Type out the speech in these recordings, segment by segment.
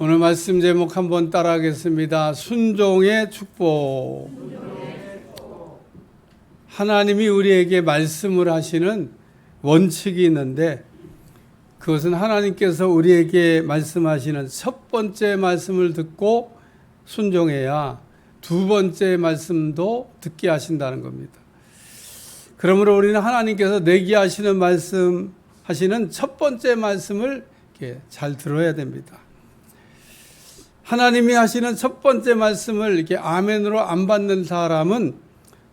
오늘 말씀 제목 한번 따라하겠습니다. 순종의 축복. 하나님이 우리에게 말씀을 하시는 원칙이 있는데 그것은 하나님께서 우리에게 말씀하시는 첫 번째 말씀을 듣고 순종해야 두 번째 말씀도 듣게 하신다는 겁니다. 그러므로 우리는 하나님께서 내게 하시는 말씀 하시는 첫 번째 말씀을 잘 들어야 됩니다. 하나님이 하시는 첫 번째 말씀을 이렇게 아멘으로 안 받는 사람은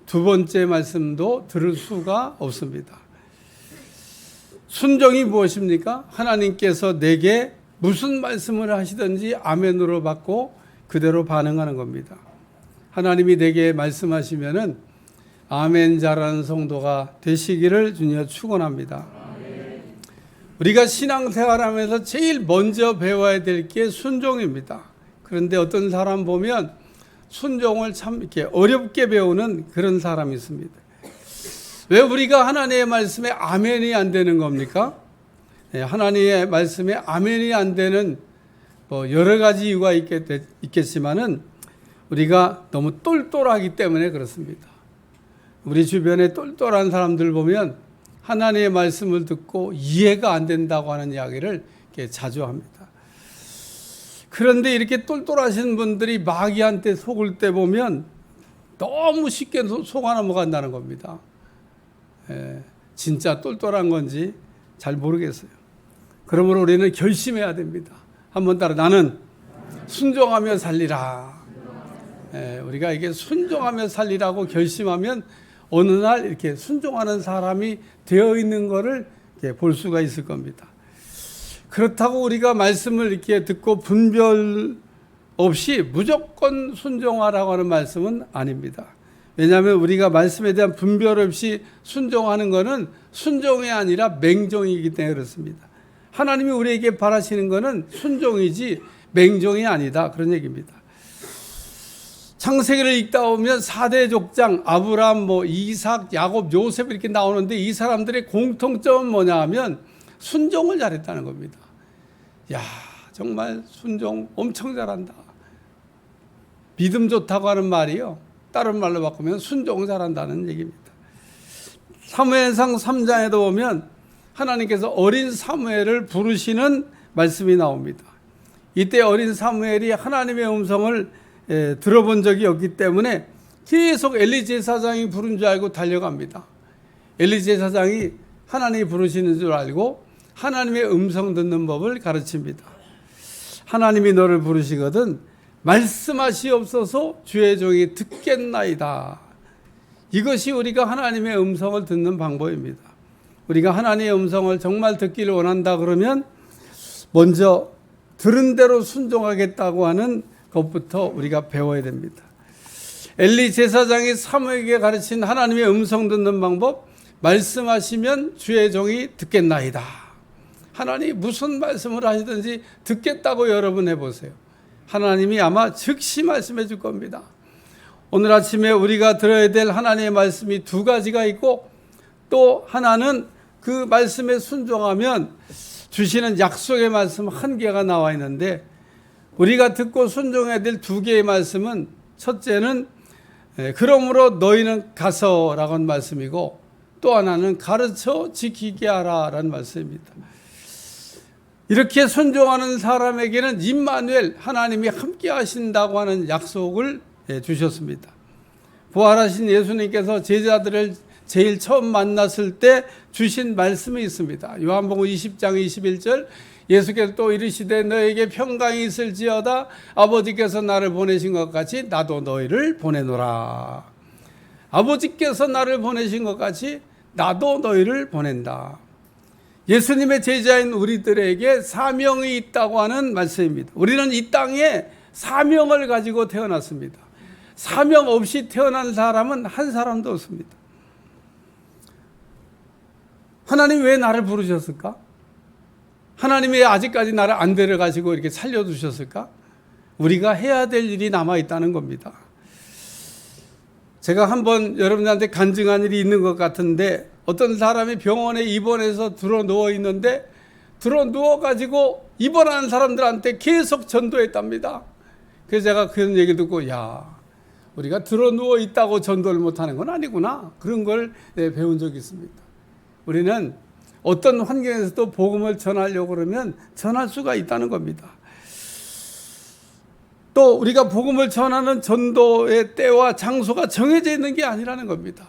두 번째 말씀도 들을 수가 없습니다. 순종이 무엇입니까? 하나님께서 내게 무슨 말씀을 하시든지 아멘으로 받고 그대로 반응하는 겁니다. 하나님이 내게 말씀하시면은 아멘 잘하는 성도가 되시기를 주님 축원합니다. 우리가 신앙생활하면서 제일 먼저 배워야 될 게 순종입니다. 그런데 어떤 사람 보면 순종을 참 이렇게 어렵게 배우는 그런 사람이 있습니다. 왜 우리가 하나님의 말씀에 아멘이 안 되는 겁니까? 예, 하나님의 말씀에 아멘이 안 되는 뭐 여러 가지 이유가 있겠, 있겠지만은 우리가 너무 똘똘하기 때문에 그렇습니다. 우리 주변에 똘똘한 사람들 보면 하나님의 말씀을 듣고 이해가 안 된다고 하는 이야기를 자주 합니다. 그런데 이렇게 똘똘하신 분들이 마귀한테 속을 때 보면 너무 쉽게 속아 넘어간다는 겁니다. 예, 진짜 똘똘한 건지 잘 모르겠어요. 그러므로 우리는 결심해야 됩니다. 한번 따라 나는 순종하며 살리라. 예, 우리가 이게 순종하며 살리라고 결심하면 어느 날 이렇게 순종하는 사람이 되어 있는 것을 볼 수가 있을 겁니다. 그렇다고 우리가 말씀을 이렇게 듣고 분별 없이 무조건 순종하라고 하는 말씀은 아닙니다. 왜냐하면 우리가 말씀에 대한 분별 없이 순종하는 것은 순종이 아니라 맹종이기 때문에 그렇습니다. 하나님이 우리에게 바라시는 것은 순종이지 맹종이 아니다. 그런 얘기입니다. 창세기를 읽다 보면 4대 족장, 아브라함, 뭐 이삭, 야곱, 요셉 이렇게 나오는데 이 사람들의 공통점은 뭐냐 하면 순종을 잘했다는 겁니다. 야, 정말 순종 엄청 잘한다. 믿음 좋다고 하는 말이요. 다른 말로 바꾸면 순종 잘한다는 얘기입니다. 사무엘상 3장에도 보면 하나님께서 어린 사무엘을 부르시는 말씀이 나옵니다. 이때 어린 사무엘이 하나님의 음성을 에, 들어본 적이 없기 때문에 계속 엘리 제 사장이 부른 줄 알고 달려갑니다. 엘리 제 사장이 하나님이 부르시는 줄 알고 하나님의 음성 듣는 법을 가르칩니다. 하나님이 너를 부르시거든 말씀하시옵소서 주의 종이 듣겠나이다. 이것이 우리가 하나님의 음성을 듣는 방법입니다. 우리가 하나님의 음성을 정말 듣기를 원한다 그러면 먼저 들은 대로 순종하겠다고 하는 것부터 우리가 배워야 됩니다. 엘리 제사장이 사무에게 가르친 하나님의 음성 듣는 방법 말씀하시면 주의 종이 듣겠나이다. 하나님 무슨 말씀을 하시든지 듣겠다고 여러분 해보세요. 하나님이 아마 즉시 말씀해 줄 겁니다. 오늘 아침에 우리가 들어야 될 하나님의 말씀이 두 가지가 있고 또 하나는 그 말씀에 순종하면 주시는 약속의 말씀 한 개가 나와 있는데 우리가 듣고 순종해야 될 두 개의 말씀은 첫째는 그러므로 너희는 가서라고 하는 말씀이고 또 하나는 가르쳐 지키게 하라라는 말씀입니다. 이렇게 순종하는 사람에게는 임마누엘 하나님이 함께 하신다고 하는 약속을 주셨습니다. 부활하신 예수님께서 제자들을 제일 처음 만났을 때 주신 말씀이 있습니다. 요한복음 20장 21절 예수께서 또 이르시되 너에게 평강이 있을지어다 아버지께서 나를 보내신 것 같이 나도 너희를 보내노라. 아버지께서 나를 보내신 것 같이 나도 너희를 보낸다. 예수님의 제자인 우리들에게 사명이 있다고 하는 말씀입니다. 우리는 이 땅에 사명을 가지고 태어났습니다. 사명 없이 태어난 사람은 한 사람도 없습니다. 하나님 왜 나를 부르셨을까? 하나님이 아직까지 나를 안 데려가시고 이렇게 살려두셨을까? 우리가 해야 될 일이 남아 있다는 겁니다. 제가 한번 여러분들한테 간증한 일이 있는 것 같은데 어떤 사람이 병원에 입원해서 들어 누워 있는데 들어 누워 가지고 입원하는 사람들한테 계속 전도했답니다. 그래서 제가 그런 얘기 듣고 야 우리가 들어 누워 있다고 전도를 못하는 건 아니구나 그런 걸 네, 배운 적이 있습니다. 우리는 어떤 환경에서도 복음을 전하려고 그러면 전할 수가 있다는 겁니다. 또 우리가 복음을 전하는 전도의 때와 장소가 정해져 있는 게 아니라는 겁니다.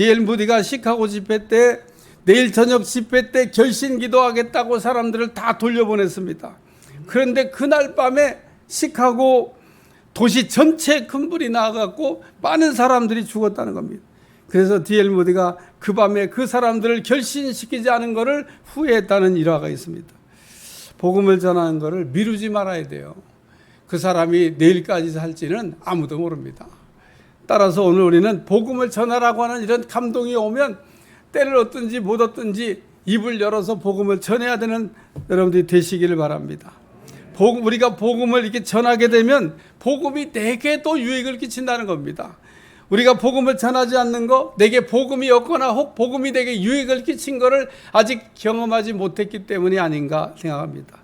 D.L. 무디가 시카고 집회 때 내일 저녁 집회 때 결심 기도하겠다고 사람들을 다 돌려보냈습니다. 그런데 그날 밤에 시카고 도시 전체에 큰 불이 나가고 많은 사람들이 죽었다는 겁니다. 그래서 D.L. 무디가 그 밤에 그 사람들을 결신시키지 않은 것을 후회했다는 일화가 있습니다. 복음을 전하는 것을 미루지 말아야 돼요. 그 사람이 내일까지 살지는 아무도 모릅니다. 따라서 오늘 우리는 복음을 전하라고 하는 이런 감동이 오면 때를 얻든지 못 얻든지 입을 열어서 복음을 전해야 되는 여러분들이 되시기를 바랍니다. 복음, 우리가 복음을 이렇게 전하게 되면 복음이 내게 또 유익을 끼친다는 겁니다. 우리가 복음을 전하지 않는 거, 내게 복음이 없거나 혹 복음이 내게 유익을 끼친 것을 아직 경험하지 못했기 때문이 아닌가 생각합니다.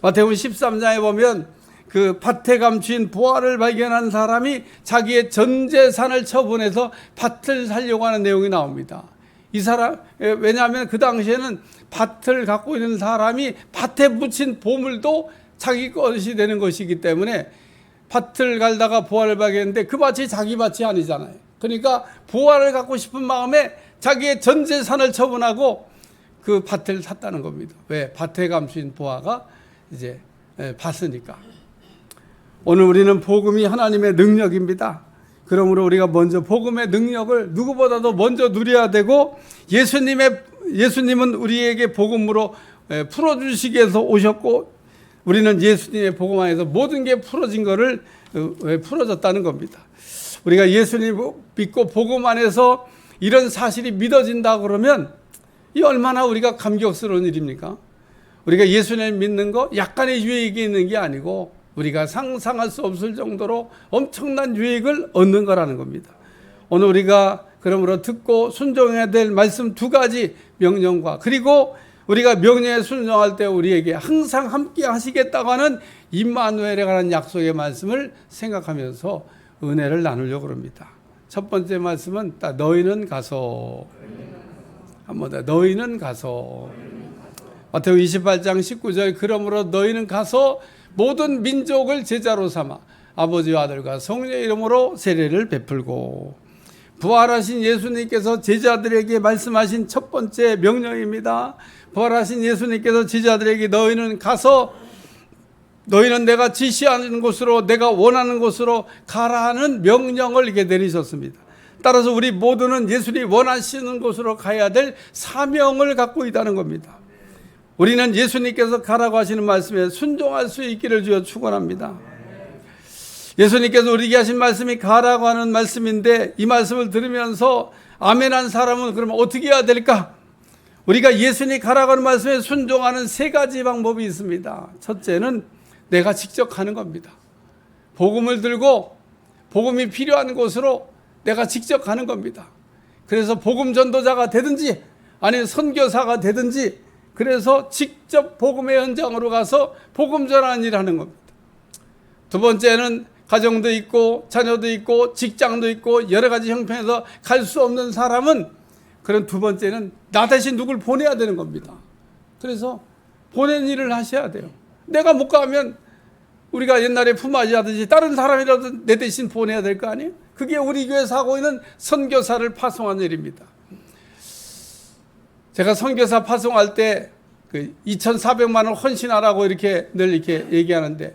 마태복음 13장에 보면 그 밭에 감추인 부활을 발견한 사람이 자기의 전 재산을 처분해서 밭을 살려고 하는 내용이 나옵니다. 이 사람 왜냐하면 그 당시에는 밭을 갖고 있는 사람이 밭에 묻힌 보물도 자기 것이 되는 것이기 때문에 밭을 갈다가 부활을 발견했는데 그 밭이 자기 밭이 아니잖아요. 그러니까 부활을 갖고 싶은 마음에 자기의 전 재산을 처분하고 그 밭을 샀다는 겁니다. 왜? 밭에 감추인 부하가 이제 봤으니까. 오늘 우리는 복음이 하나님의 능력입니다. 그러므로 우리가 먼저 복음의 능력을 누구보다도 먼저 누려야 되고 예수님의 예수님은 우리에게 복음으로 풀어 주시기 위해서 오셨고 우리는 예수님의 복음 안에서 모든 게 풀어진 것을 어, 풀어졌다는 겁니다. 우리가 예수님 믿고 복음 안에서 이런 사실이 믿어진다 그러면 이 얼마나 우리가 감격스러운 일입니까? 우리가 예수님 믿는 거 약간의 유익이 있는 게 아니고 우리가 상상할 수 없을 정도로 엄청난 유익을 얻는 거라는 겁니다. 오늘 우리가 그러므로 듣고 순종해야 될 말씀 두 가지 명령과 그리고 우리가 명령에 순종할 때 우리에게 항상 함께 하시겠다고 하는 임마누엘에 관한 약속의 말씀을 생각하면서 은혜를 나누려고 합니다. 첫 번째 말씀은 너희는 가서 한번 더 너희는 가서 마태복 28장 19절 그러므로 너희는 가서 모든 민족을 제자로 삼아 아버지와 아들과 성령의 이름으로 세례를 베풀고 부활하신 예수님께서 제자들에게 말씀하신 첫 번째 명령입니다. 부활하신 예수님께서 제자들에게 너희는 가서 너희는 내가 지시하는 곳으로 내가 원하는 곳으로 가라 하는 명령을 이렇게 내리셨습니다. 따라서 우리 모두는 예수님 원하시는 곳으로 가야 될 사명을 갖고 있다는 겁니다. 우리는 예수님께서 가라고 하시는 말씀에 순종할 수 있기를 주여 축원합니다. 예수님께서 우리에게 하신 말씀이 가라고 하는 말씀인데 이 말씀을 들으면서 아멘한 사람은 그러면 어떻게 해야 될까? 우리가 예수님 가라고 하는 말씀에 순종하는 세 가지 방법이 있습니다. 첫째는 내가 직접 가는 겁니다. 복음을 들고 복음이 필요한 곳으로 내가 직접 가는 겁니다. 그래서 복음 전도자가 되든지 아니면 선교사가 되든지 그래서 직접 복음의 현장으로 가서 복음 전하는 일을 하는 겁니다. 두 번째는 가정도 있고 자녀도 있고 직장도 있고 여러 가지 형편에서 갈 수 없는 사람은 그런 두 번째는 나 대신 누굴 보내야 되는 겁니다. 그래서 보낸 일을 하셔야 돼요. 내가 못 가면 우리가 옛날에 품앗이 하듯이 다른 사람이라도 내 대신 보내야 될 거 아니에요? 그게 우리 교회에서 하고 있는 선교사를 파송한 일입니다. 제가 선교사 파송할 때 그 2,400만 원 헌신하라고 이렇게 늘 이렇게 얘기하는데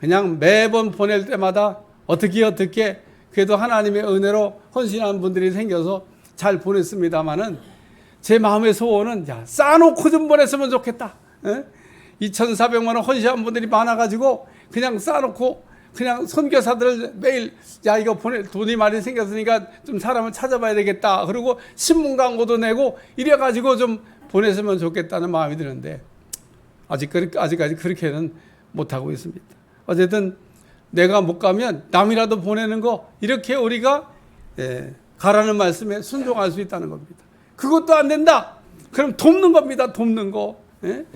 그냥 매번 보낼 때마다 어떻게 어떻게 그래도 하나님의 은혜로 헌신한 분들이 생겨서 잘 보냈습니다마는 제 마음의 소원은 야 싸놓고 좀 보냈으면 좋겠다. 에? 2,400만 원 헌신한 분들이 많아가지고 그냥 싸놓고 그냥 선교사들을 매일 야 이거 보내 돈이 많이 생겼으니까 좀 사람을 찾아봐야 되겠다. 그리고 신문 광고도 내고 이래 가지고 좀 보냈으면 좋겠다는 마음이 드는데 아직 아직까지 그렇게는 못 하고 있습니다. 어쨌든 내가 못 가면 남이라도 보내는 거 이렇게 우리가 예, 가라는 말씀에 순종할 수 있다는 겁니다. 그것도 안 된다. 그럼 돕는 겁니다. 돕는 거. 예?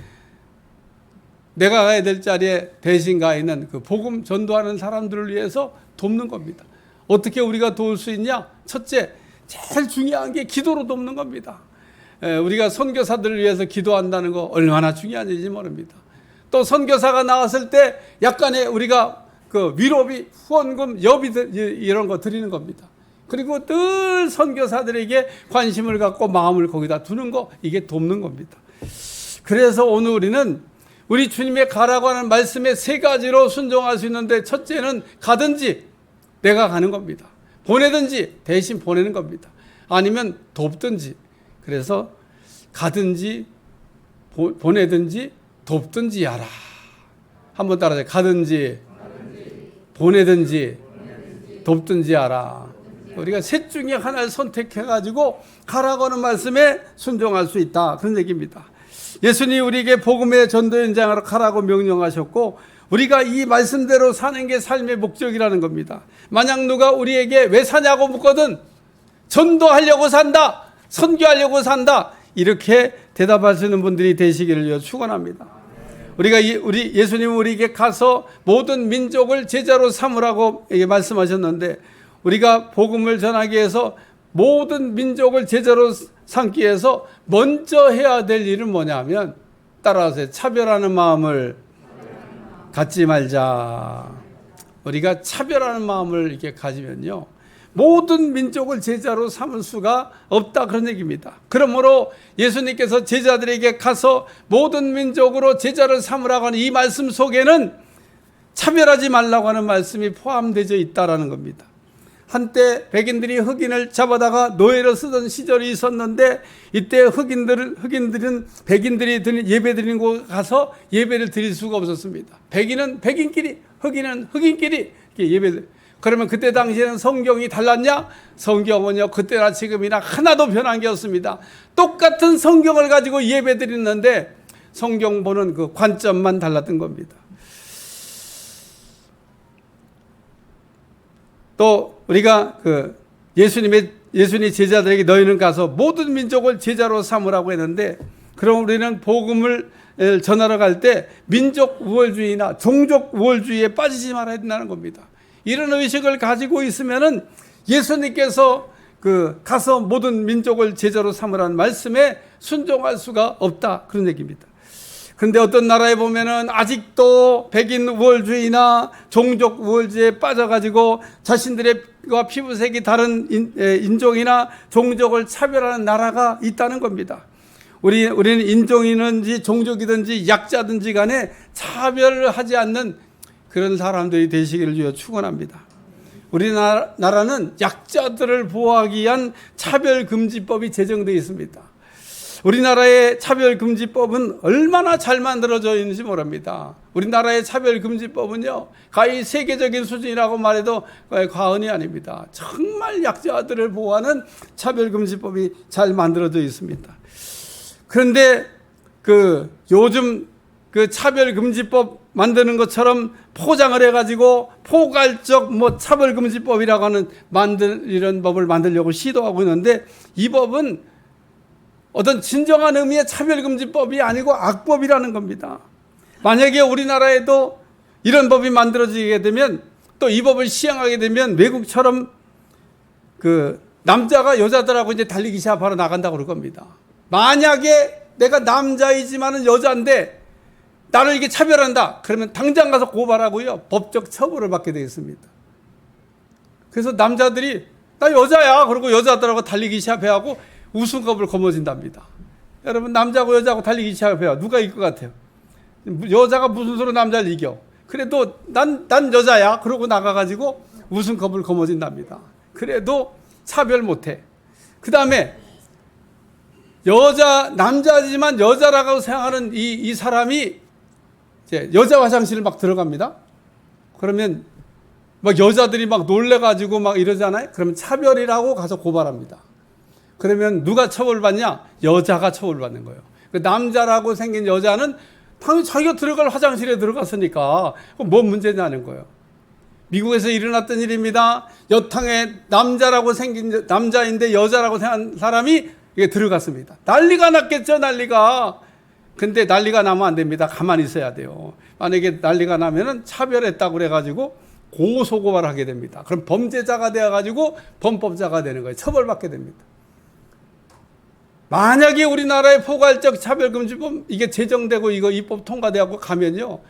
내가 가야 될 자리에 대신 가 있는 그 복음 전도하는 사람들을 위해서 돕는 겁니다. 어떻게 우리가 도울 수 있냐? 첫째, 제일 중요한 게 기도로 돕는 겁니다. 에, 우리가 선교사들을 위해서 기도한다는 거 얼마나 중요한지 모릅니다. 또 선교사가 나왔을 때 약간의 우리가 그 위로비, 후원금, 여비 이런 거 드리는 겁니다. 그리고 늘 선교사들에게 관심을 갖고 마음을 거기다 두는 거 이게 돕는 겁니다. 그래서 오늘 우리는 우리 주님의 가라고 하는 말씀에 세 가지로 순종할 수 있는데 첫째는 가든지 내가 가는 겁니다. 보내든지 대신 보내는 겁니다. 아니면 돕든지 그래서 가든지 보, 보내든지 돕든지 하라. 한번 따라서 가든지 보내든지 돕든지 하라. 우리가 셋 중에 하나를 선택해 가지고 가라고 하는 말씀에 순종할 수 있다. 그런 얘기입니다. 예수님이 우리에게 복음의 전도 현장으로 가라고 명령하셨고 우리가 이 말씀대로 사는 게 삶의 목적이라는 겁니다. 만약 누가 우리에게 왜 사냐고 묻거든 전도하려고 산다. 선교하려고 산다. 이렇게 있는 분들이 되시기를 축원합니다. 우리가 우리 예수님 우리에게 가서 모든 민족을 제자로 삼으라고 말씀하셨는데 우리가 복음을 전하기 위해서 모든 민족을 제자로 삼기 위해서 먼저 해야 될 일은 뭐냐면 따라서 차별하는 마음을 갖지 말자. 우리가 차별하는 마음을 이렇게 가지면요. 모든 민족을 제자로 삼을 수가 없다 그런 얘기입니다. 그러므로 예수님께서 제자들에게 가서 모든 민족으로 제자를 삼으라고 하는 이 말씀 속에는 차별하지 말라고 하는 말씀이 포함되어 있다라는 겁니다. 한때 백인들이 흑인을 잡아다가 노예로 쓰던 시절이 있었는데 이때 흑인들 흑인들은 백인들이 예배 드리는 곳 가서 예배를 드릴 수가 없었습니다. 백인은 백인끼리 흑인은 흑인끼리 예배 그러면 그때 당시에는 성경이 달랐냐? 성경은요 그때나 지금이나 하나도 변한 게 없습니다. 똑같은 성경을 가지고 예배 드리는데 성경 보는 그 관점만 달랐던 겁니다. 또 우리가 그 예수님의 예수님 제자들에게 너희는 가서 모든 민족을 제자로 삼으라고 했는데 그럼 우리는 복음을 전하러 갈 때 민족 우월주의나 종족 우월주의에 빠지지 말아야 된다는 겁니다. 이런 의식을 가지고 있으면은 예수님께서 그 가서 모든 민족을 제자로 삼으라는 말씀에 순종할 수가 없다 그런 얘기입니다. 근데 어떤 나라에 보면은 아직도 백인 우월주의나 종족 우월주의에 빠져가지고 자신들의 피부색이 다른 인, 종이나 종족을 차별하는 나라가 있다는 겁니다. 우리, 우리는 인종이든지 종족이든지 약자든지 간에 차별을 하지 않는 그런 사람들이 되시기를 주여 축원합니다. 우리나라는 약자들을 보호하기 위한 차별금지법이 제정되어 있습니다. 우리나라의 차별금지법은 얼마나 잘 만들어져 있는지 모릅니다. 우리나라의 차별금지법은요, 가히 세계적인 수준이라고 말해도 과언이 아닙니다. 정말 약자들을 보호하는 차별금지법이 잘 만들어져 있습니다. 그런데 그 요즘 그 차별금지법 만드는 것처럼 포장을 해가지고 포괄적 뭐 차별금지법이라고 하는 만들 이런 법을 만들려고 시도하고 있는데 이 법은 어떤 진정한 의미의 차별금지법이 아니고 악법이라는 겁니다. 만약에 우리나라에도 이런 법이 만들어지게 되면 또 이 법을 시행하게 되면 외국처럼 그 남자가 여자들하고 이제 달리기 시합하러 나간다고 그럴 겁니다. 만약에 내가 남자이지만은 여자인데 나를 이게 차별한다. 그러면 당장 가서 고발하고요. 법적 처벌을 받게 되겠습니다. 그래서 남자들이 나 여자야. 그러고 여자들하고 달리기 시합해 하고 우승컵을 거머쥔답니다. 여러분 남자고 여자고 달리기 시작해요. 누가 이길 것 같아요? 여자가 무슨 소로 남자를 이겨? 그래도 난, 난 여자야. 그러고 나가가지고 우승컵을 거머쥔답니다. 그래도 차별 못해. 그 다음에 여자, 남자지만 여자라고 생각하는 이, 이 사람이 이제 여자 화장실을 막 들어갑니다. 그러면 막 여자들이 막 놀래가지고 막 이러잖아요. 그러면 차별이라고 가서 고발합니다. 그러면 누가 처벌받냐? 여자가 처벌받는 거예요. 그 남자라고 생긴 여자는 당연히 자기가 들어갈 화장실에 들어갔으니까 뭔 문제냐는 거예요. 미국에서 일어났던 일입니다. 여탕에 남자라고 생긴 남자인데 여자라고 생각한 사람이 이게 들어갔습니다. 난리가 났겠죠, 난리가. 근데 난리가 나면 안 됩니다. 가만히 있어야 돼요. 만약에 난리가 나면은 차별했다고 그래가지고 고소고발하게 됩니다. 그럼 범죄자가 되어가지고 범법자가 되는 거예요. 처벌받게 됩니다. 만약에 우리나라의 포괄적 차별금지법 이게 제정되고 이거 입법 통과되고 가면요.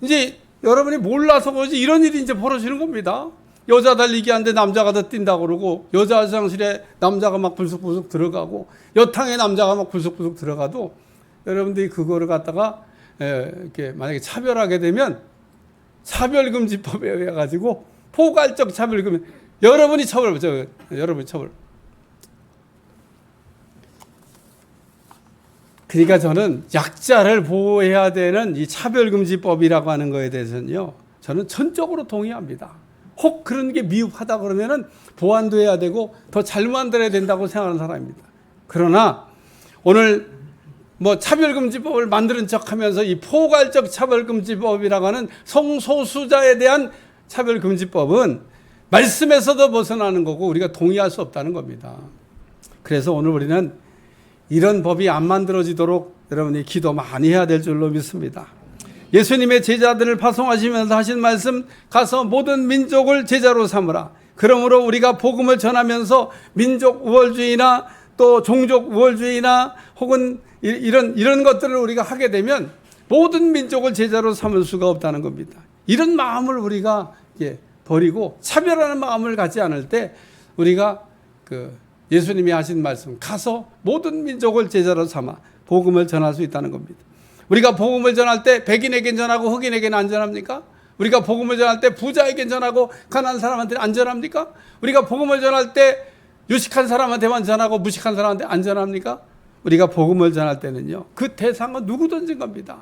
이제 여러분이 몰라서 그러지 이런 일이 이제 벌어지는 겁니다. 여자 달리기 하는데 남자가 더 뛴다고 그러고 여자 화장실에 남자가 막 불쑥불쑥 들어가고 여탕에 남자가 막 불쑥불쑥 들어가도 여러분들이 그거를 갖다가 에, 이렇게 만약에 차별하게 되면 차별금지법에 의해 가지고 포괄적 차별금 여러분이 처벌 저 여러분이 처벌 그러니까 저는 약자를 보호해야 되는 이 차별금지법이라고 하는 거에 대해서는요, 저는 전적으로 동의합니다. 혹 그런 게 미흡하다 그러면은 보완도 해야 되고 더 잘 만들어야 된다고 생각하는 사람입니다. 그러나 오늘 뭐 차별금지법을 만드는 척 하면서 이 포괄적 차별금지법이라고 하는 성소수자에 대한 차별금지법은 말씀에서도 벗어나는 거고 우리가 동의할 수 없다는 겁니다. 그래서 오늘 우리는 이런 법이 안 만들어지도록 여러분이 기도 많이 해야 될 줄로 믿습니다. 예수님의 제자들을 파송하시면서 하신 말씀 가서 모든 민족을 제자로 삼으라. 그러므로 우리가 복음을 전하면서 민족 우월주의나 또 종족 우월주의나 혹은 이- 이런 이런 것들을 우리가 하게 되면 모든 민족을 제자로 삼을 수가 없다는 겁니다. 이런 마음을 우리가 예, 버리고 차별하는 마음을 갖지 않을 때 우리가 그 예수님이 하신 말씀 가서 모든 민족을 제자로 삼아 복음을 전할 수 있다는 겁니다. 우리가 복음을 전할 때 백인에게 전하고 흑인에게는 안 전합니까? 우리가 복음을 전할 때 부자에게 전하고 가난한 사람한테 안 전합니까? 우리가 복음을 전할 때 유식한 사람한테만 전하고 무식한 사람한테 안 전합니까? 우리가 복음을 전할 때는요. 그 대상은 누구든지 겁니다.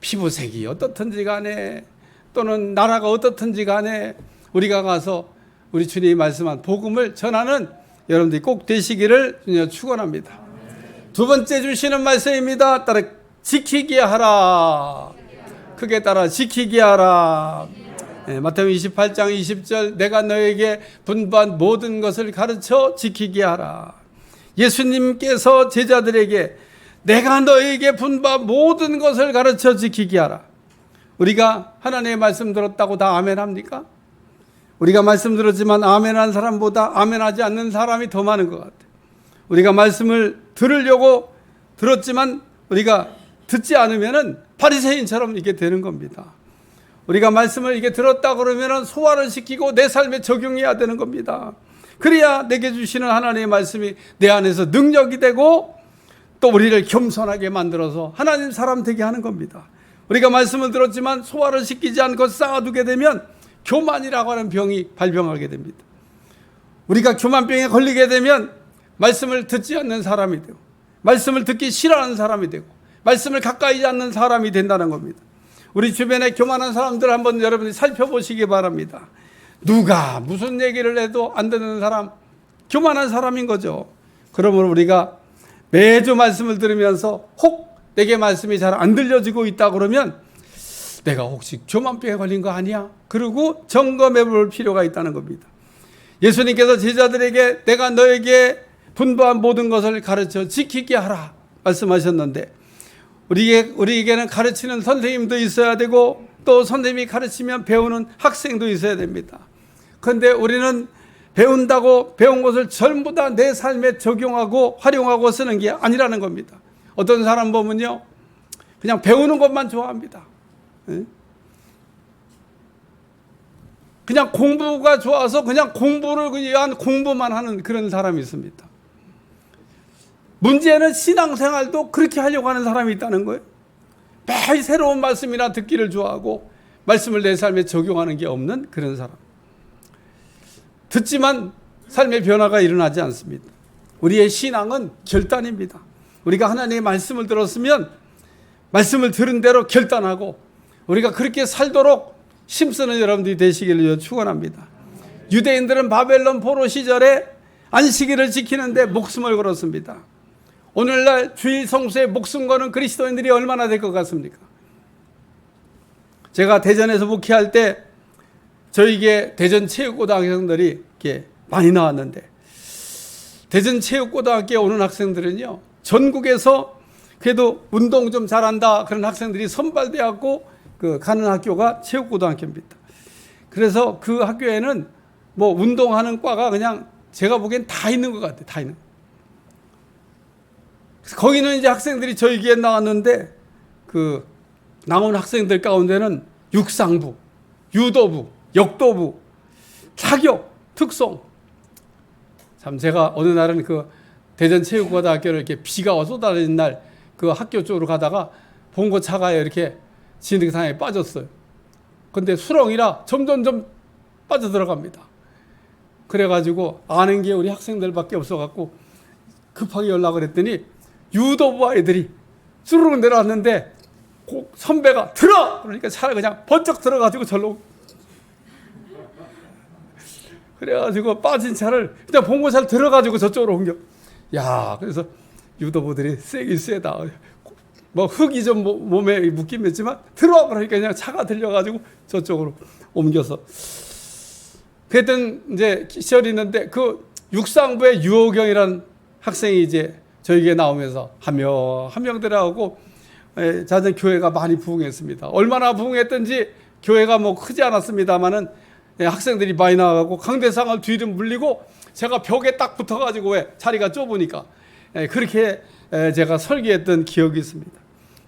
피부색이 어떻든지 간에 또는 나라가 어떻든지 간에 우리가 가서 우리 주님이 말씀한 복음을 전하는 여러분들이 꼭 되시기를 주님 축원합니다. 두 번째 주시는 말씀입니다. 따라 지키게 하라. 크게 따라 지키게 하라. 예, 마태복음 28장 20절 내가 너에게 분부한 모든 것을 가르쳐 지키게 하라. 예수님께서 제자들에게 내가 너에게 분부한 모든 것을 가르쳐 지키게 하라. 우리가 하나님의 말씀 들었다고 다 아멘 합니까? 우리가 말씀 들었지만 아멘한 사람보다 아멘하지 않는 사람이 더 많은 것 같아요. 우리가 말씀을 들으려고 들었지만 우리가 듣지 않으면은 바리새인처럼 이게 되는 겁니다. 우리가 말씀을 이게 들었다 그러면은 소화를 시키고 내 삶에 적용해야 되는 겁니다. 그래야 내게 주시는 하나님의 말씀이 내 안에서 능력이 되고 또 우리를 겸손하게 만들어서 하나님 사람 되게 하는 겁니다. 우리가 말씀을 들었지만 소화를 시키지 않고 쌓아두게 되면 교만이라고 하는 병이 발병하게 됩니다. 우리가 교만병에 걸리게 되면 말씀을 듣지 않는 사람이 되고 말씀을 듣기 싫어하는 사람이 되고 말씀을 가까이 않는 사람이 된다는 겁니다. 우리 주변에 교만한 사람들 한번 여러분이 살펴보시기 바랍니다. 누가 무슨 얘기를 해도 안 듣는 사람, 교만한 사람인 거죠. 그러므로 우리가 매주 말씀을 들으면서 혹 내게 말씀이 잘 안 들려지고 있다 그러면 내가 혹시 교만병에 걸린 거 아니야? 그리고 점검해 볼 필요가 있다는 겁니다. 예수님께서 제자들에게 내가 너에게 분부한 모든 것을 가르쳐 지키게 하라 말씀하셨는데 우리에게, 우리에게는 가르치는 선생님도 있어야 되고 또 선생님이 가르치면 배우는 학생도 있어야 됩니다. 그런데 우리는 배운다고 배운 것을 전부 다 내 삶에 적용하고 활용하고 쓰는 게 아니라는 겁니다. 어떤 사람 보면요. 그냥 배우는 것만 좋아합니다. 예? 그냥 공부가 좋아서 그냥 공부를 위한 공부만 하는 그런 사람이 있습니다. 문제는 신앙생활도 그렇게 하려고 하는 사람이 있다는 거예요. 매일 새로운 말씀이나 듣기를 좋아하고 말씀을 내 삶에 적용하는 게 없는 그런 사람. 듣지만 삶의 변화가 일어나지 않습니다. 우리의 신앙은 결단입니다. 우리가 하나님의 말씀을 들었으면 말씀을 들은 대로 결단하고 우리가 그렇게 살도록 힘쓰는 여러분들이 되시기를 축원합니다. 유대인들은 바벨론 포로 시절에 안식일을 지키는데 목숨을 걸었습니다. 오늘날 주일 성수에 목숨 거는 그리스도인들이 얼마나 될 것 같습니까? 제가 대전에서 목회할 때 저에게 대전 체육고등학생들이 이렇게 많이 나왔는데 대전 체육고등학교에 오는 학생들은요 전국에서 그래도 운동 좀 잘한다 그런 학생들이 선발돼갖고 그 가는 학교가 체육고등학교입니다. 그래서 그 학교에는 뭐 운동하는 과가 그냥 제가 보기엔 다 있는 것 같아요. 다 있는. 거기는 이제 학생들이 저희 기에 나왔는데 그 나온 학생들 가운데는 육상부, 유도부, 역도부, 사격, 특송. 참 제가 어느 날은 그 대전체육고등학교를 이렇게 비가 와 쏟아지는 날 그 학교 쪽으로 가다가 본고 차가 이렇게 진흙탕에 빠졌어요. 근데 수렁이라 점점점 빠져 들어갑니다. 그래가지고 아는 게 우리 학생들밖에 없어갖고 급하게 연락을 했더니 유도부 아이들이 쭈르륵 내려왔는데 고- 선배가 들어 그러니까 차를 그냥 번쩍 들어가지고 절로 그래가지고 빠진 차를 그냥 본고차를 들어가지고 저쪽으로 옮겨 야 그래서 유도부들이 세긴 세다 뭐 흙이 좀 모- 몸에 묻긴 했지만 들어 그러니까 그냥 차가 들려가지고 저쪽으로 옮겨서 그랬던 이제 시절이 있는데 그 육상부의 유호경이라는 학생이 이제 저에게 나오면서 한 명 한 명 들어가고 에, 자전 교회가 많이 부흥했습니다. 얼마나 부흥했던지 교회가 뭐 크지 않았습니다만은 예, 학생들이 많이 나가고 강대상을 뒤로 물리고 제가 벽에 딱 붙어가지고 왜 자리가 좁으니까 예, 그렇게 에, 제가 설계했던 기억이 있습니다.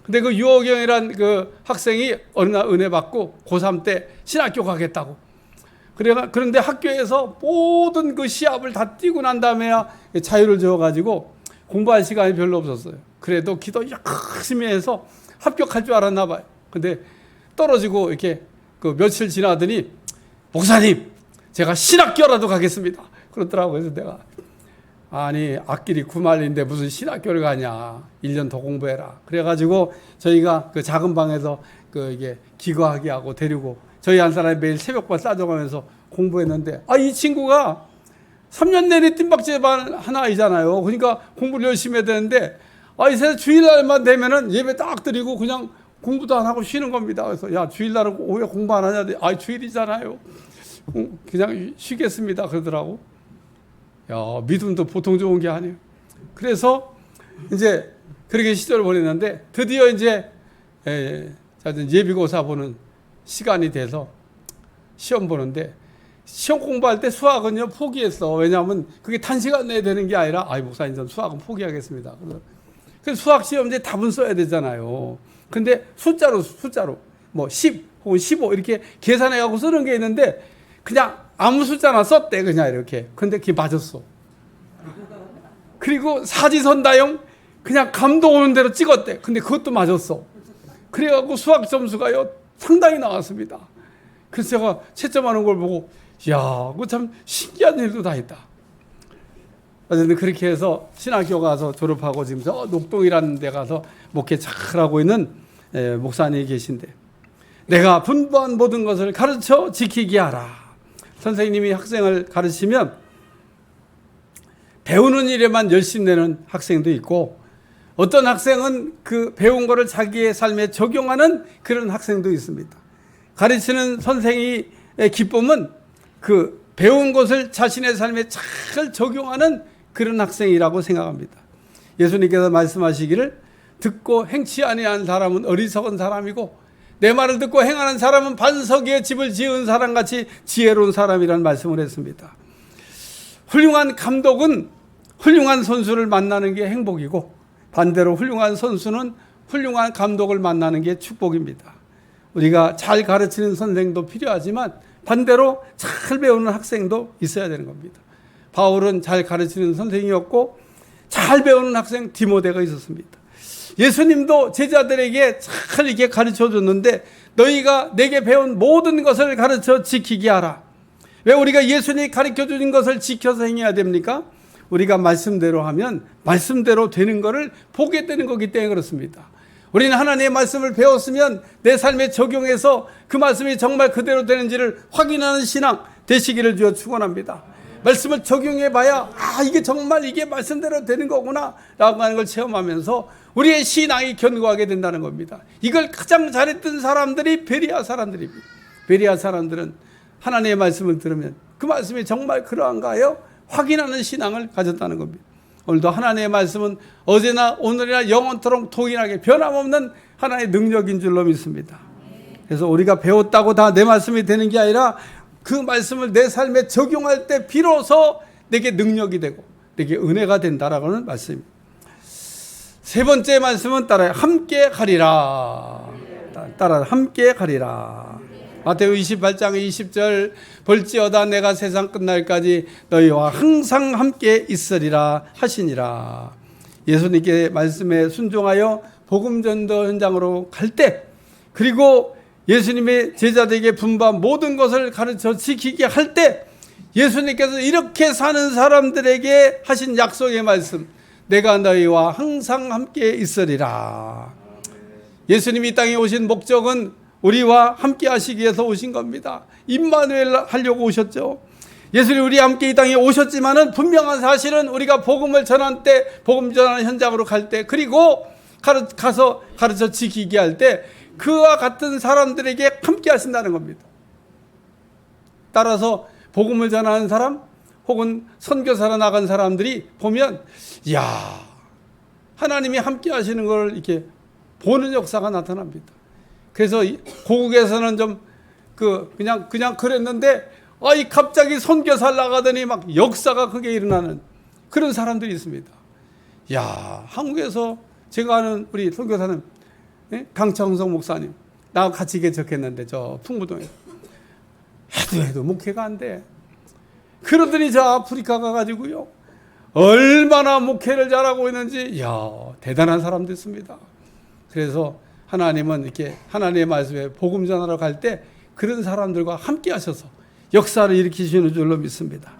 근데 그 유호경이란 그 학생이 어느 날 은혜 받고 고3 때 신학교 가겠다고 그래 그런데 학교에서 모든 그 시합을 다 뛰고 난 다음에야 자유를 줘가지고 공부할 시간이 별로 없었어요. 그래도 기도 열심히 해서 합격할 줄 알았나 봐요. 근데 떨어지고 이렇게 그 며칠 지나더니 목사님 제가 신학교라도 가겠습니다. 그러더라고요. 그래서 내가 아니 앞길이 구말인데 무슨 신학교를 가냐. 1년 더 공부해라. 그래가지고 저희가 그 작은 방에서 그 이게 기거하게 하고 데리고 저희 한 사람이 매일 새벽반 싸줘가면서 공부했는데 아 이 친구가 3년 내내 뜀박질반 하나 아이잖아요. 그러니까 공부를 열심히 해야 되는데 아 이제 주일날만 되면은 예배 딱 드리고 그냥 공부도 안 하고 쉬는 겁니다. 그래서 야 주일날은 왜 공부 안 하냐 아 주일이잖아요. 음, 그냥 쉬겠습니다. 그러더라고 야, 믿음도 보통 좋은 게 아니에요. 그래서 이제 그렇게 시절을 보냈는데 드디어 이제 예, 예비고사 보는 시간이 돼서 시험 보는데 시험 공부할 때 수학은요 포기했어. 왜냐하면 그게 단시간 내에 되는 게 아니라 아이 목사님 전 수학은 포기하겠습니다. 그래서 그래서 수학 시험제 답은 써야 되잖아요. 근데 숫자로 숫자로 뭐 10 혹은 15 이렇게 계산해 갖고 쓰는 게 있는데 그냥 아무 숫자나 썼대 그냥 이렇게. 근데 그게 맞았어. 그리고 사지선다형 그냥 감동 오는 대로 찍었대. 근데 그것도 맞았어. 그래갖고 수학 점수가요 상당히 나왔습니다. 그래서 제가 채점하는 걸 보고 야, 그거 참 신기한 일도 다 있다. 어쨌든 그렇게 해서 신학교 가서 졸업하고 지금 저 녹동이라는 데 가서 목회 잘 하고 있는 에, 목사님이 계신데 내가 분부한 모든 것을 가르쳐 지키게 하라. 선생님이 학생을 가르치면 배우는 일에만 열심 내는 학생도 있고 어떤 학생은 그 배운 거를 자기의 삶에 적용하는 그런 학생도 있습니다. 가르치는 선생의 기쁨은 그 배운 것을 자신의 삶에 잘 적용하는 그런 학생이라고 생각합니다. 예수님께서 말씀하시기를 듣고 행치 아니한 사람은 어리석은 사람이고 내 말을 듣고 행하는 사람은 반석에 집을 지은 사람 같이 지혜로운 사람이라는 말씀을 했습니다. 훌륭한 감독은 훌륭한 선수를 만나는 게 행복이고 반대로 훌륭한 선수는 훌륭한 감독을 만나는 게 축복입니다. 우리가 잘 가르치는 선생도 필요하지만 반대로 잘 배우는 학생도 있어야 되는 겁니다. 바울은 잘 가르치는 선생이었고 잘 배우는 학생 디모데가 있었습니다. 예수님도 제자들에게 잘 이렇게 가르쳐 줬는데 너희가 내게 배운 모든 것을 가르쳐 지키게 하라. 왜 우리가 예수님이 가르쳐 준 것을 지켜서 행해야 됩니까? 우리가 말씀대로 하면 말씀대로 되는 것을 보게 되는 거기 때문에 그렇습니다. 우리는 하나님의 말씀을 배웠으면 내 삶에 적용해서 그 말씀이 정말 그대로 되는지를 확인하는 신앙 되시기를 주어 축원합니다. 말씀을 적용해 봐야 아 이게 정말 이게 말씀대로 되는 거구나라고 하는 걸 체험하면서 우리의 신앙이 견고하게 된다는 겁니다. 이걸 가장 잘했던 사람들이 베리아 사람들입니다. 베리아 사람들은 하나님의 말씀을 들으면 그 말씀이 정말 그러한가요? 확인하는 신앙을 가졌다는 겁니다. 오늘도 하나님의 말씀은 어제나 오늘이나 영원토록 동일하게 변함없는 하나의 능력인 줄로 믿습니다. 그래서 우리가 배웠다고 다 내 말씀이 되는 게 아니라 그 말씀을 내 삶에 적용할 때 비로소 내게 능력이 되고 내게 은혜가 된다라고 하는 말씀입니다. 세 번째 말씀은 따라 함께 가리라. 따라 함께 가리라. 마태오 28장 20절 볼지어다 내가 세상 끝날까지 너희와 항상 함께 있으리라 하시니라. 예수님께 말씀에 순종하여 복음 전도 현장으로 갈 때 그리고 예수님의 제자들에게 분반 모든 것을 가르쳐 지키게 할 때 예수님께서 이렇게 사는 사람들에게 하신 약속의 말씀 내가 너희와 항상 함께 있으리라. 예수님이 이 땅에 오신 목적은 우리와 함께 하시기 위해서 오신 겁니다. 임마누엘 하려고 오셨죠. 예수님 우리 함께 이 땅에 오셨지만은 분명한 사실은 우리가 복음을 전할 때 복음 전하는 현장으로 갈 때 그리고 가서 가르쳐 지키게 할 때 그와 같은 사람들에게 함께 하신다는 겁니다. 따라서 복음을 전하는 사람 혹은 선교사로 나간 사람들이 보면 야 하나님이 함께 하시는 걸 이렇게 보는 역사가 나타납니다. 그래서 이- 고국에서는 좀 그 그냥 그냥 그랬는데 아이 갑자기 선교사 나가더니 막 역사가 크게 일어나는 그런 사람들이 있습니다. 야 한국에서 제가 아는 우리 선교사는 예? 강창성 목사님 나하고 같이 개척했는데 저 풍무동에 해도 해도 목회가 안 돼. 그러더니 저 아프리카 가가지고요 얼마나 목회를 잘하고 있는지 야 대단한 사람 됐습니다. 그래서 하나님은 이렇게 하나님의 말씀에 복음 전하러 갈 때 그런 사람들과 함께 하셔서 역사를 일으키시는 줄로 믿습니다.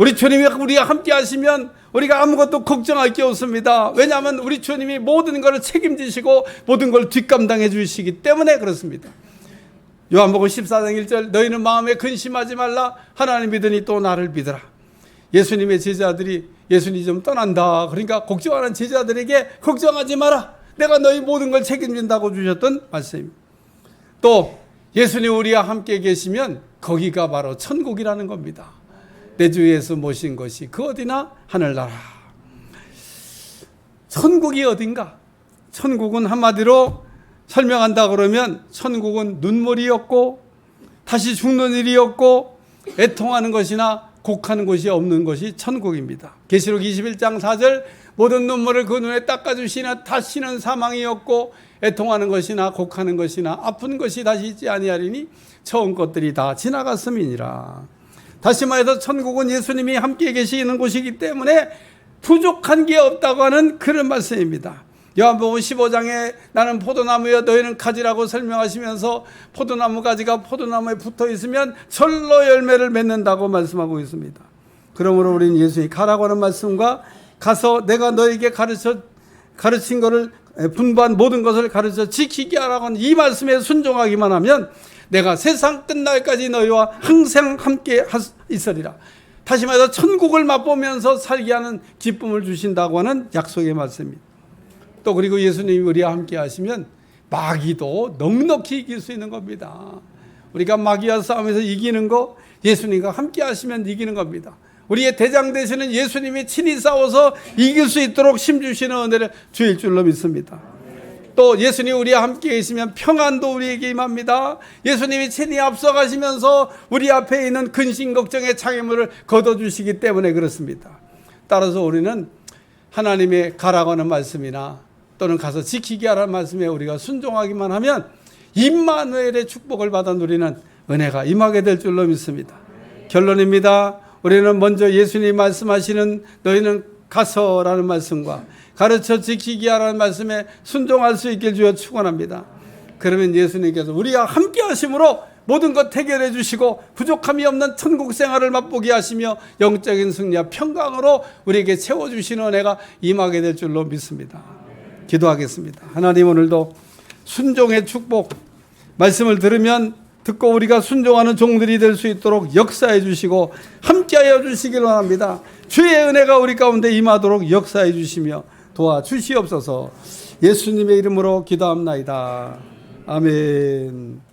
우리 주님이 우리가 함께 하시면 우리가 아무것도 걱정할 게 없습니다. 왜냐하면 우리 주님이 모든 것을 책임지시고 모든 걸 뒷감당해 주시기 때문에 그렇습니다. 요한복음 14장 1절 너희는 마음에 근심하지 말라 하나님 믿으니 또 나를 믿으라. 예수님의 제자들이 예수님 좀 떠난다. 그러니까 걱정하는 제자들에게 걱정하지 마라. 내가 너희 모든 걸 책임진다고 주셨던 말씀입니다. 또 예수님 우리와 함께 계시면 거기가 바로 천국이라는 겁니다. 내주 예수 모신 것이 그 어디나 하늘나라. 천국이 어딘가? 천국은 한마디로 설명한다 그러면 천국은 눈물이었고 다시 죽는 일이었고 애통하는 것이나 곡하는 것이 없는 것이 천국입니다. 계시록 21장 4절 모든 눈물을 그 눈에 닦아 주시나 다시는 사망이었고 애통하는 것이나 곡하는 것이나 아픈 것이 다시 있지 아니하리니 처음 것들이 다 지나갔음이니라. 다시 말해서 천국은 예수님이 함께 계시는 곳이기 때문에 부족한 게 없다고 하는 그런 말씀입니다. 요한복음 15장에 나는 포도나무여 너희는 가지라고 설명하시면서 포도나무 가지가 포도나무에 붙어 있으면 절로 열매를 맺는다고 말씀하고 있습니다. 그러므로 우리는 예수님이 가라고 하는 말씀과 가서 내가 너에게 가르쳐 가르친 것을 분반 모든 것을 가르쳐 지키게 하라고 하는 이 말씀에 순종하기만 하면 내가 세상 끝날까지 너희와 항상 함께 있으리라. 다시 말해서 천국을 맛보면서 살게 하는 기쁨을 주신다고 하는 약속의 말씀입니다. 또 그리고 예수님이 우리와 함께 하시면 마귀도 넉넉히 이길 수 있는 겁니다. 우리가 마귀와 싸움에서 이기는 거 예수님과 함께 하시면 이기는 겁니다. 우리의 대장 되시는 예수님이 친히 싸워서 이길 수 있도록 힘 주시는 은혜를 주일 줄로 믿습니다. 또 예수님 우리와 함께 계시면 평안도 우리에게 임합니다. 예수님이 친히 앞서가시면서 우리 앞에 있는 근심 걱정의 장애물을 걷어주시기 때문에 그렇습니다. 따라서 우리는 하나님의 가라고 하는 말씀이나 또는 가서 지키게 하라는 말씀에 우리가 순종하기만 하면 임마누엘의 축복을 받아 누리는 은혜가 임하게 될 줄로 믿습니다. 결론입니다. 우리는 먼저 예수님 말씀하시는 너희는 가서라는 말씀과 가르쳐 지키게 하라는 말씀에 순종할 수 있길 주여 축원합니다. 그러면 예수님께서 우리와 함께 하심으로 모든 것 해결해 주시고 부족함이 없는 천국 생활을 맛보게 하시며 영적인 승리와 평강으로 우리에게 채워 주시는 은혜가 임하게 될 줄로 믿습니다. 기도하겠습니다. 하나님 오늘도 순종의 축복 말씀을 들으면 듣고 우리가 순종하는 종들이 될 수 있도록 역사해 주시고 함께하여 주시길 원합니다. 주의 은혜가 우리 가운데 임하도록 역사해 주시며 도와 주시옵소서. 예수님의 이름으로 기도합나이다. 아멘.